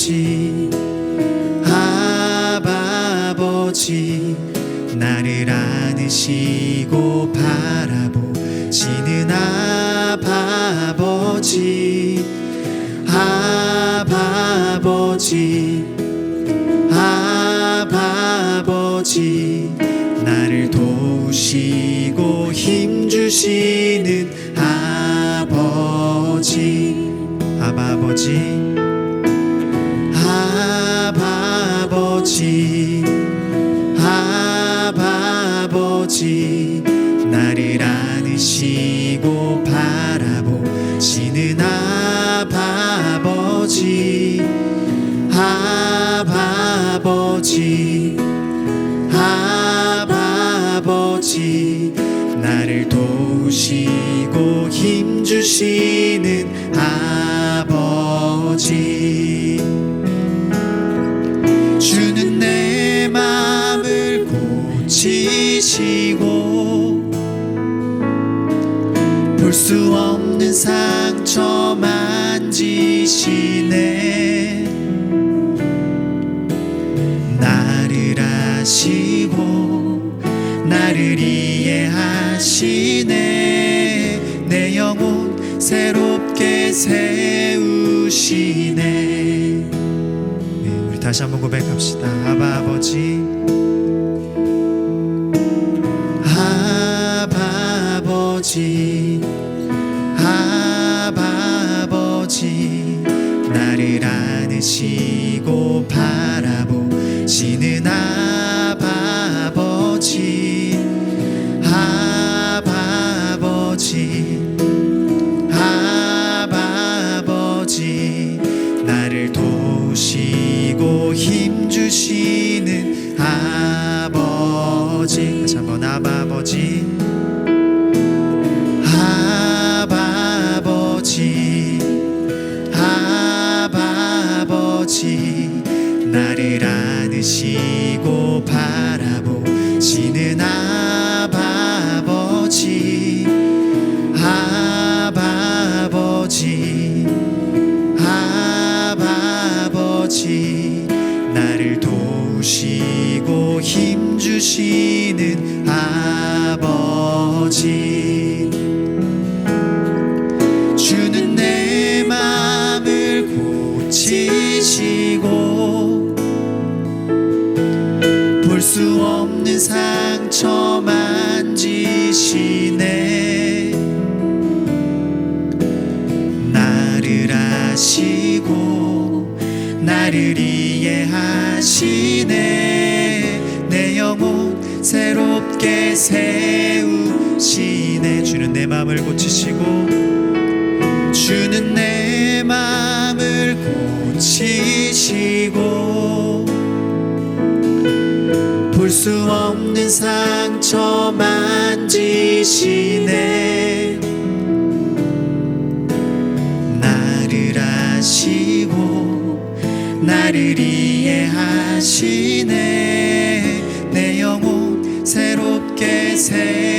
아버지 아버지 나를 안으시고 바라보시는 아버지 아버지 아버지 나를 도우시고 힘주시는 아버지 아버지. 아버지 나를 안으시고 바라보시는 아버지 아버지 아버지. 나를 도우시고 힘 주시는 아버지 고치시고 볼 수 없는 상처 만지시네. 나를 아시고 나를 이해하시네. 내 영혼 새롭게 세우시네. 네, 다시 한번 고백합시다. 아바 아버지 아버지 아버지 나를 안으시고 바 안으시고 바라보시는 아버지. 아버지. 아버지. 나를 도우시고 힘주시는 아버지. 주는 볼 수 없는 상처 만지시네. 나를 아시고 나를 이해하시네. 내 영혼 새롭게 세우시네. 주는 내 마음을 고치시고 주는 내 마음을 고치시고 볼 수 없는 상처 만지시네. 나를 아시고 나를 이해하시네. 내 영혼 새롭게 세우시네